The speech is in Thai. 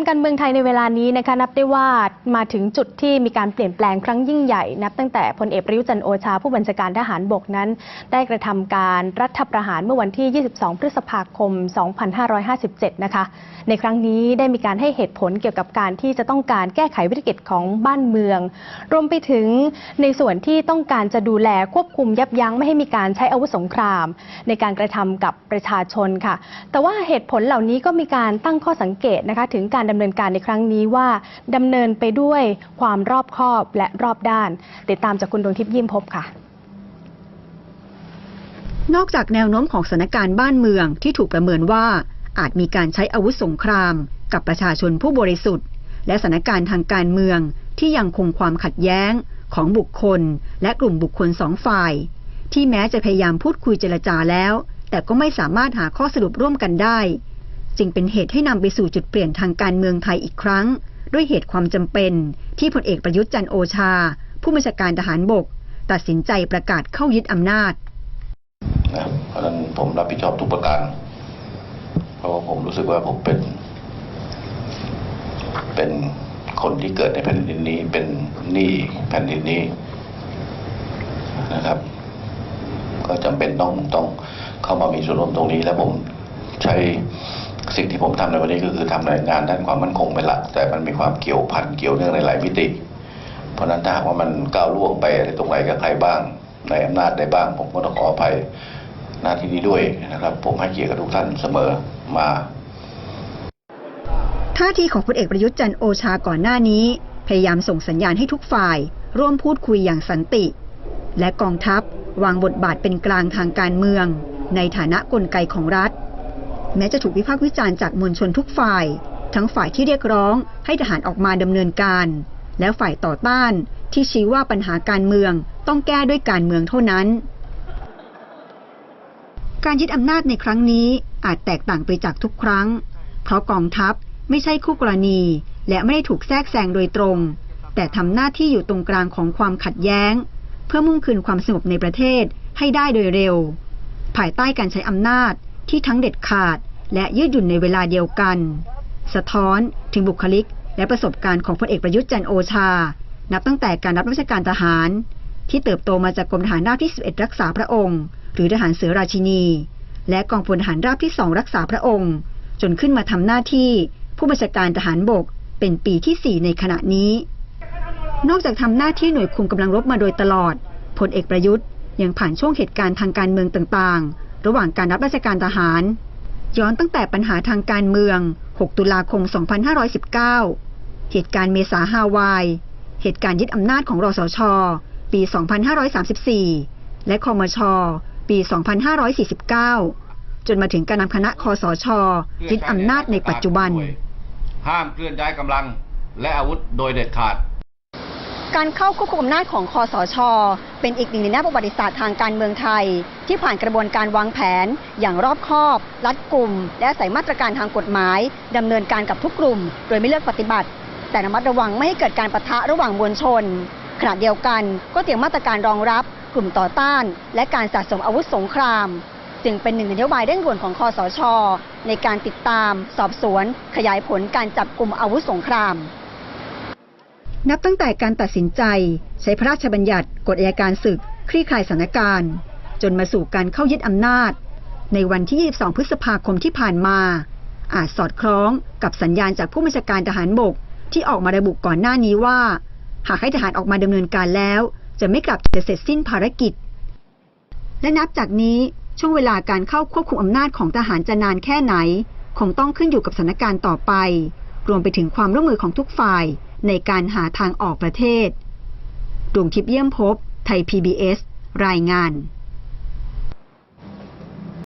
การเมืองไทยในเวลานี้นะคะนับได้ว่ามาถึงจุดที่มีการเปลี่ยนแปลงครั้งยิ่งใหญ่ นับตั้งแต่พลเอกประยุจันโอชาผู้บัญชาการทหารบกนั้น ได้กระทำการรัฐประหารเมื่อวันที่ 22 พฤษภาคม 2557 นะคะ ในครั้งนี้ได้มีการให้เหตุผลเกี่ยวกับการที่จะต้องการแก้ไขวิกฤตของบ้านเมือง รวมไปถึงในส่วนที่ต้องการจะดูแลควบคุมยับยั้งไม่ให้มีการใช้อาวุธสงคราม ในการกระทำกับประชาชนค่ะ แต่ว่าเหตุผลเหล่านี้ก็มีการตั้งข้อสังเกตนะคะถึงการดำเนินการในครั้งนี้ว่าดำเนินไปด้วยความรอบคอบและรอบด้าน ติดตามจากคุณดวงทิพย์ยิ้มพบค่ะนอกจากแนวโน้มของสถานการณ์บ้านเมืองที่ถูกประเมินว่า อาจมีการใช้อาวุธสงคราม กับประชาชนผู้บริสุทธิ์ และสถานการณ์ทางการเมืองที่ยังคงความขัดแย้งของบุคคล และกลุ่มบุคคลสองฝ่าย ที่แม้จะพยายามพูดคุยเจรจาแล้ว แต่ก็ไม่สามารถหาข้อสรุปร่วมกันได้ จึงเป็นเหตุให้นำไปสู่จุดเปลี่ยนทางการเมืองไทยอีกครั้ง ด้วยเหตุความจำเป็นที่พลเอกประยุทธ์จันโอชา ผู้บัญชาการทหารบก ตัดสินใจประกาศเข้ายึดอำนาจนะเพราะนั้นผมรับผิดชอบทุกประการ เพราะผมรู้สึกว่าผมเป็น เป็นคนที่เกิดในแผ่นดินนี้เป็นหนี้แผ่นดินนี้นะครับ ก็จำเป็นต้องต้องเข้ามามีส่วนร่วมตรงนี้ และผมใช้ สิ่งที่ผมทำในวันนี้ก็คือทำในงานด้านความมั่นคงเป็นหลัก แต่มันมีความเกี่ยวพันเกี่ยวเนื่องในหลายมิติ เพราะฉะนั้นถ้าหากว่ามันก้าวล่วงไปอะไรตรงไหนกับใครบ้าง ในอำนาจใดบ้าง ผมก็ต้องขออภัยหน้าที่นี้ด้วยนะครับ ผมให้เกียรติกับทุกท่านเสมอมาท่าทีของพลเอกประยุทธ์จันโอชาก่อนหน้านี้ พยายามส่งสัญญาณให้ทุกฝ่าย ร่วมพูดคุยอย่างสันติ และกองทัพวางบทบาทเป็นกลางทางการเมือง ในฐานะกลไกของรัฐ แม้จะถูกวิพากษ์วิจารณ์จากมวลชนทุกฝ่าย ทั้งฝ่ายที่เรียกร้องให้ทหารออกมาดำเนินการ และฝ่ายต่อต้านที่ชี้ว่าปัญหาการเมืองต้องแก้ด้วยการเมืองเท่านั้น การยึดอำนาจในครั้งนี้อาจแตกต่างไปจากทุกครั้ง เพราะกองทัพไม่ใช่คู่กรณี และไม่ได้ถูกแทรกแซงโดยตรง แต่ทำหน้าที่อยู่ตรงกลางของความขัดแย้ง เพื่อมุ่งคืนความสงบในประเทศให้ได้โดยเร็ว ภายใต้การใช้อำนาจที่ทั้งเด็ดขาด และยืดหยุ่นในเวลาเดียวกัน สะท้อนถึงบุคลิก และประสบการณ์ของพลเอกประยุทธ์จันโอชา นับตั้งแต่การรับราชการทหาร ที่เติบโตมาจากกรมทหารราบที่ 11 รักษาพระองค์ หรือทหารเสือราชินี และกองพลทหารราบที่2รักษาพระองค์ จนขึ้นมาทำหน้าที่ผู้บัญชาการทหารบกเป็นปีที่ 4 ในขณะนี้ นอกจากทำหน้าที่หน่วยคุมกำลังรบมาโดยตลอดพลเอกประยุทธ์ยังผ่านช่วงเหตุการณ์ทางการเมืองต่างๆ ระหว่างการรับราชการทหาร ย้อนตั้งแต่ปัญหาทางการเมือง 6 ตุลาคม 2519 เหตุการณ์เมษาฮาวาย เหตุการณ์ยึดอำนาจของรสช ปี 2534 และคอมช ปี 2549 จนมาถึงการนำคณะคอสช ยึดอำนาจในปัจจุบัน ห้ามเคลื่อนย้ายกำลังและอาวุธโดยเด็ดขาด การเข้าควบคุมอำนาจของคอสช เป็นอีกหนึ่งในหน้าประวัติศาสตร์ทางการเมืองไทย ที่ผ่านกระบวนการวางแผน อย่างรอบคอบ รัดกลุ่ม และใส่มาตรการทางกฎหมายดำเนินการกับทุกกลุ่ม โดยไม่เลือกปฏิบัติ แต่ระมัดระวังไม่ให้เกิดการปะทะระหว่างมวลชนขณะเดียวกันก็เตรียมมาตรการรองรับ กลุ่มต่อต้าน และการสะสมอาวุธสงคราม จึงเป็นหนึ่งในนโยบายเร่งด่วนของคอสช ในการติดตาม สอบสวน ขยายผลการจับกลุ่มอาวุธสงคราม นับตั้งแต่การตัดสินใจ ใช้พระราชบัญญัติกฎอัยการศึก คลี่คลายสถานการณ์ จนมาสู่การเข้ายึดอำนาจ ในวันที่ 22 พฤษภาคมที่ผ่านมา อาจสอดคล้องกับสัญญาณจากผู้บัญชาการทหารบก ที่ออกมาระบุก่อนหน้านี้ว่า หากให้ทหารออกมาดำเนินการแล้ว จะไม่กลับจะเสร็จสิ้นภารกิจ และนับจากนี้ช่วงเวลาการเข้าควบคุมอำนาจของทหารจะนานแค่ไหน คงต้องขึ้นอยู่กับสถานการณ์ต่อไป รวมไปถึงความร่วมมือของทุกฝ่าย ในการหาทางออกประเทศ ดวงทิพย์เยี่ยมพบ ไทย PBS รายงาน